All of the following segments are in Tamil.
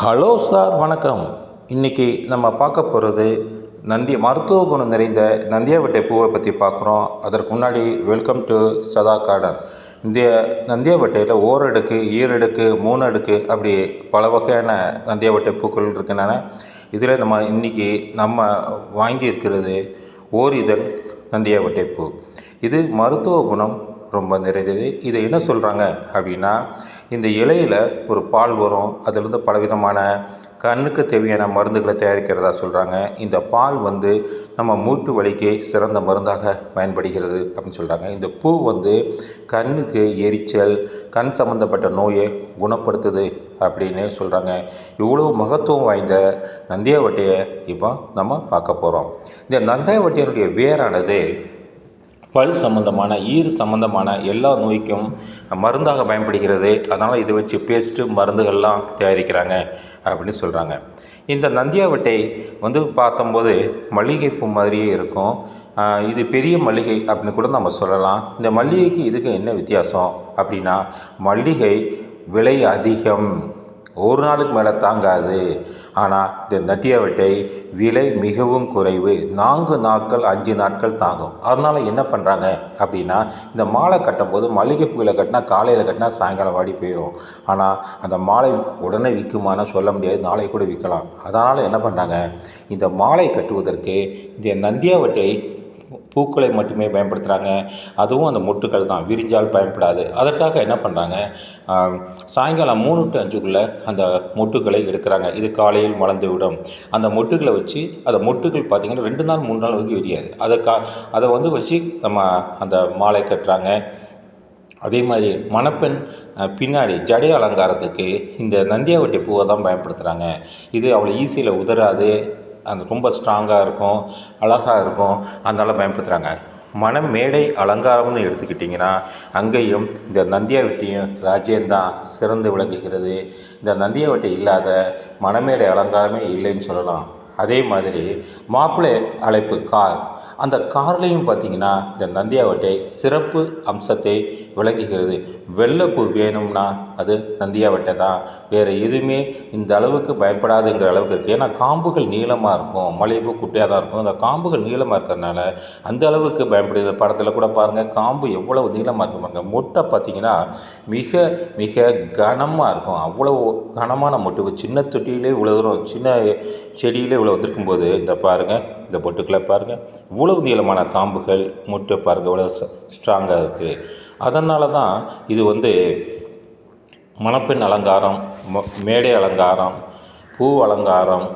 ஹலோ சார் வணக்கம். இன்றைக்கி நம்ம பார்க்க போகிறது நந்தி மருத்துவ குணம் நிறைந்த நந்தியாவட்டை பூவை பற்றி பார்க்குறோம். அதற்கு முன்னாடி வெல்கம் டு சதா கார்டன் இந்த நந்தியாவட்டையில் ஓரடுக்கு ஈரடுக்கு மூணு அடுக்கு அப்படி பல வகையான நந்தியாவட்டை பூக்கள் இருக்கின்றன. இதில் நம்ம இன்றைக்கி நம்ம வாங்கியிருக்கிறது ஓரிதழ் நந்தியாவட்டை பூ. இது மருத்துவ குணம் ரொம்ப நிறைந்தது. இதை என்ன சொல்கிறாங்க அப்படின்னா இந்த இலையில் ஒரு பால் வரும். அதிலிருந்து பலவிதமான கண்ணுக்கு தேவையான மருந்துகளை தயாரிக்கிறதா சொல்கிறாங்க இந்த பால் வந்து நம்ம மூட்டு வலிக்கு சிறந்த மருந்தாக பயன்படுகிறது அப்படின்னு சொல்கிறாங்க இந்த பூ வந்து கண்ணுக்கு எரிச்சல் கண் சம்மந்தப்பட்ட நோயை குணப்படுத்துது அப்படின்னு சொல்கிறாங்க இவ்வளோ மகத்துவம் வாய்ந்த நந்தியாவட்டையை இப்போ நம்ம பார்க்க போகிறோம் இந்த நந்தியாவட்டையினுடைய வேரானது பல் சம்மந்தமான ஈறு சம்மந்தமான எல்லா நோய்க்கும் மருந்தாக பயன்படுகிறது. அதனால் இதை வச்சு பேஸ்ட்டு மருந்துகள்லாம் தயாரிக்கிறாங்க அப்படின்னு சொல்கிறாங்க இந்த நந்தியாவட்டை வந்து பார்த்தம்போது மல்லிகைப்பூ மாதிரியே இருக்கும். இது பெரிய மல்லிகை அப்படின்னு கூட நம்ம சொல்லலாம். இந்த மல்லிகைக்கு இதுக்கு என்ன வித்தியாசம் அப்படின்னா மல்லிகை விலை அதிகம். ஒரு நாளுக்கு மேலே தாங்காது. ஆனால் இந்த நட்டியாவட்டை விலை மிகவும் குறைவு. நான்கு நாட்கள் அஞ்சு நாட்கள் தாங்கும். அதனால் என்ன பண்ணுறாங்க அப்படின்னா இந்த மாலை கட்டும்போது மல்லிகைப்பூவில் கட்டினா காலையில் கட்டினா சாயங்காலம் வாடி போயிடும் ஆனால் அந்த மாலை உடனே விற்குமான்னு சொல்ல முடியாது. நாளை கூட விற்கலாம். அதனால் என்ன பண்ணுறாங்க இந்த மாலை கட்டுவதற்கு இந்த நந்தியாவட்டை பூக்களை மட்டுமே பயன்படுத்துகிறாங்க அதுவும் அந்த மொட்டுக்கள் தான். விரிஞ்சால் பயன்படாது. அதற்காக என்ன பண்ணுறாங்க சாயங்காலம் மூணு டு அஞ்சுக்குள்ளே அந்த மொட்டுக்களை எடுக்கிறாங்க. இது காலையில் வளர்ந்து விடும். அந்த மொட்டுக்களை வச்சு அந்த மொட்டுக்கள் பார்த்திங்கன்னா ரெண்டு நாள் மூணு நாள் வரைக்கும் விரியாது. அதை கா அதை வந்து வச்சு நம்ம அந்த மாலை கட்டுறாங்க. அதே மாதிரி மணப்பெண் பின்னாடி ஜடை அலங்காரத்துக்கு இந்த நந்தியாவட்டி பூவை தான் பயன்படுத்துகிறாங்க இது அவ்வளோ ஈஸியில் உதறாது. அந்த ரொம்ப ஸ்ட்ராங்காக இருக்கும் அழகாக இருக்கும் அதனால் பயன்படுத்துகிறாங்க மணமேடை அலங்காரம்னு எடுத்துக்கிட்டிங்கன்னா அங்கேயும் இந்த நந்தியாவட்டியும் ராஜ்யந்தான் சிறந்து விளங்குகிறது. இந்த நந்தியாவட்டி இல்லாத மனமேடை அலங்காரமே இல்லைன்னு சொல்லலாம். அதே மாதிரி மாப்பிள்ளை அழைப்பு கார். அந்த கார்லேயும் பார்த்தீங்கன்னா இந்த நந்தியாவட்டை சிறப்பு அம்சத்தை விளங்குகிறது. வெள்ளைப்பூ வேணும்னா அது நந்தியாவட்டை தான். வேறு எதுவுமே இந்த அளவுக்கு பயன்படாதுங்கிற அளவுக்கு இருக்குது ஏன்னா காம்புகள் நீளமாக இருக்கும். மலைப்பூ குட்டியாக தான் இருக்கும். அந்த காம்புகள் நீளமாக இருக்கிறதுனால அந்த அளவுக்கு பயன்படுது. படத்தில் கூட பாருங்கள் காம்பு எவ்வளவு நீளமாக இருக்கும் பாருங்கள் மொட்டை பார்த்தீங்கன்னா மிக மிக கனமாக இருக்கும். அவ்வளோ கனமான மொட்டு சின்ன தொட்டியிலே இவ்வளோ தூரம் சின்ன செடியிலே இவ்வளோ வந்திருக்கும்போது இந்த பாருங்கள் இந்த பொட்டுக்களை பாருங்கள் இவ்வளவு நீளமான காம்புகள் மொட்டை பாருங்கள் இவ்வளோ ஸ்ட்ராங்காக இருக்குது அதனால தான் இது வந்து மணப்பெண் அலங்காரம் ம- மேடை அலங்காரம் பூ அலங்காரம்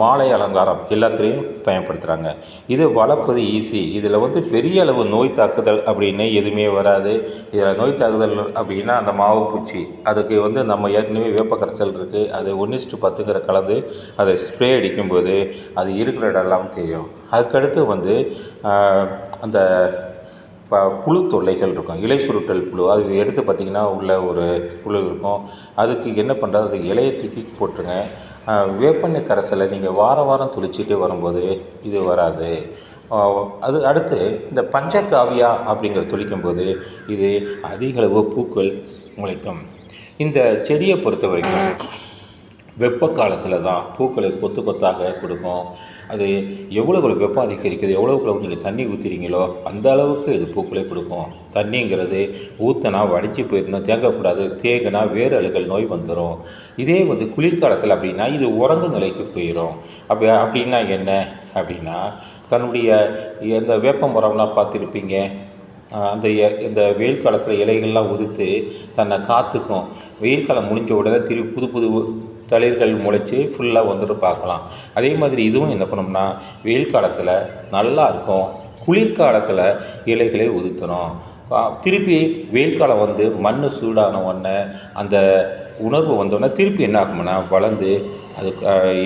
மாலை அலங்காரம் எல்லாத்துலேயும் பயன்படுத்துகிறாங்க இது வளர்ப்பது ஈஸி இதில் வந்து பெரிய அளவு நோய் தாக்குதல் அப்படின்னு எதுவுமே வராது. இதில் நோய் தாக்குதல் அப்படின்னா அந்த மாவு பூச்சி. அதுக்கு வந்து நம்ம ஏற்கனவே வேப்ப இருக்குது அது ஒன்னிஸ்ட்டு பத்துங்கிற கலந்து அதை ஸ்ப்ரே அடிக்கும்போது அது இருக்கிற இடம்லாம் தெரியும். அதுக்கடுத்து வந்து அந்த ப புழு தொல்லைகள் இருக்கும். இலை சுருட்டல் புழு. அது எடுத்து பார்த்திங்கன்னா உள்ள ஒரு புழு இருக்கும். அதுக்கு என்ன பண்ணுறது அது இலையை தூக்கி போட்டுருங்க. வேப்பெண்ணெய் கரைசலை நீங்கள் வாரம் வாரம் துளிச்சிட்டே வரும்போது இது வராது. அது அடுத்து இந்த பஞ்சகாவியா அப்படிங்கிற துளிக்கும்போது இது அதிக அளவு பூக்கள் முளைக்கும். இந்த செடியை பொறுத்த வரைக்கும் வெப்ப காலத்தில் தான் பூக்களை கொத்து கொத்தாக கொடுக்கும். அது எவ்வளோ வெப்பம் அதிகரிக்குது எவ்வளோக்குள்ள நீங்கள் தண்ணி ஊற்றுறீங்களோ அந்த அளவுக்கு இது பூக்களை கொடுக்கும். தண்ணிங்கிறது ஊற்றினா வடிச்சு போயிடணும் தேங்கக்கூடாது தேங்கினா வேறு அழுகல் நோய் வந்துடும் இதே வந்து குளிர்காலத்தில் அப்படின்னா இது உறங்கு நிலைக்கு போயிடும் அப்போ அப்படின்னா என்ன? அப்படின்னா தன்னுடைய இந்த வேப்ப மரம்லாம் பார்த்துருப்பீங்க. அந்த எ- இந்த வெயில் காலத்தில் இலைகள்லாம் உதித்து தன்னை காத்துக்கும். வெயில் காலம் முடிஞ்ச உடனே திருப்பி புது புது தளிர்கள் முளைச்சி ஃபுல்லாக வந்துட்டு பார்க்கலாம். அதே மாதிரி இதுவும் என்ன பண்ணோம்னா வெயில் காலத்தில் நல்லா இருக்கும். குளிர்காலத்தில் இலைகளை உதிர்த்தணும் திருப்பி வெயில் காலம் வந்து மண் சூடான உடனே அந்த உணர்வு வந்தோடனே திருப்பி என்ன ஆகும்னா வளர்ந்து அது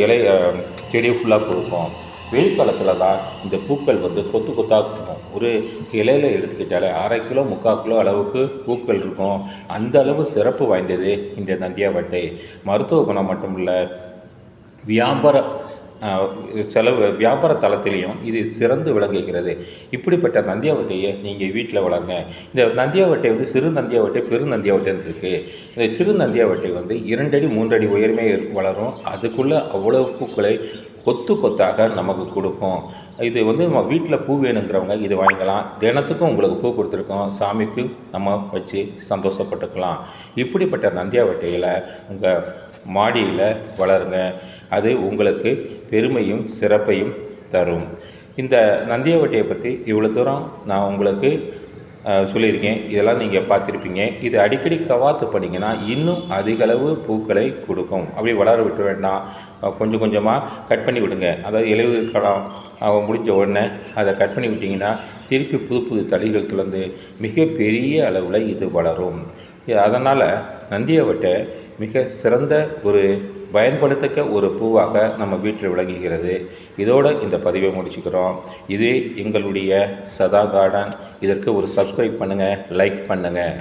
இலை செடியை ஃபுல்லாக கொடுக்கும். வெயில் காலத்தில் தான் இந்த பூக்கள் வந்து கொத்து கொத்தாக இருக்கும். ஒரு கிளையில் எடுத்துக்கிட்டாலே அரை கிலோ முக்கால் கிலோ அளவுக்கு பூக்கள் இருக்கும். அந்த அளவு சிறப்பு வாய்ந்தது இந்த நந்தியாவட்டை. மருத்துவ குணம் மட்டும் இல்லை வியாபார செலவு வியாபார தளத்திலையும் இது சிறந்து விளங்குகிறது. இப்படிப்பட்ட நந்தியாவட்டையை நீங்கள் வீட்டில் வளருங்க. இந்த நந்தியாவட்டை வந்து சிறு நந்தியாவட்டை பெரு நந்தியாவட்டைன்னு இருக்குது இந்த சிறு நந்தியாவட்டை வந்து இரண்டடி மூன்றடி உயரமே வளரும். அதுக்குள்ளே அவ்வளோ பூக்களை கொத்து கொத்தாக நமக்கு கொடுக்கும். இது வந்து நம்ம வீட்டில் பூ வேணுங்கிறவங்க இது வாங்கிக்கலாம். தினத்துக்கும் உங்களுக்கு பூ கொடுத்துருக்கோம். சாமிக்கு நம்ம வச்சு சந்தோஷப்பட்டுக்கலாம். இப்படிப்பட்ட நந்தியாவட்டையில் உங்கள் மாடியில் வளருங்க. அது உங்களுக்கு பெருமையும் சிறப்பையும் தரும். இந்த நந்தியவட்டியை பற்றி இவ்வளோ தூரம் நான் உங்களுக்கு சொல்லியிருக்கேன். இதெல்லாம் நீங்கள் பார்த்துருப்பீங்க. இது அடிக்கடி கவாத்து பண்ணிங்கன்னா இன்னும் அதிகளவு பூக்களை கொடுக்கும். அப்படி வளர விட்டு வேண்டாம் கொஞ்சம் கொஞ்சமாக கட் பண்ணி விடுங்க. அதாவது இலையுதிர் காலம் முடிஞ்ச உடனே அதை கட் பண்ணி விட்டிங்கன்னா திருப்பி புது புது தளிகள் துளர்ந்து மிகப்பெரிய அளவில் இது வளரும். அதனால் நந்தியாவட்டை மிக சிறந்த ஒரு பயன்படுத்தக்க ஒரு பூவாக நம்ம வீட்டில் விளங்குகிறது. இதோட இந்த பதிவை முடிச்சுக்கிறோம். இது எங்களுடைய சதா கார்டன் இதற்கு ஒரு சப்ஸ்கிரைப் பண்ணுங்கள் லைக் பண்ணுங்கள்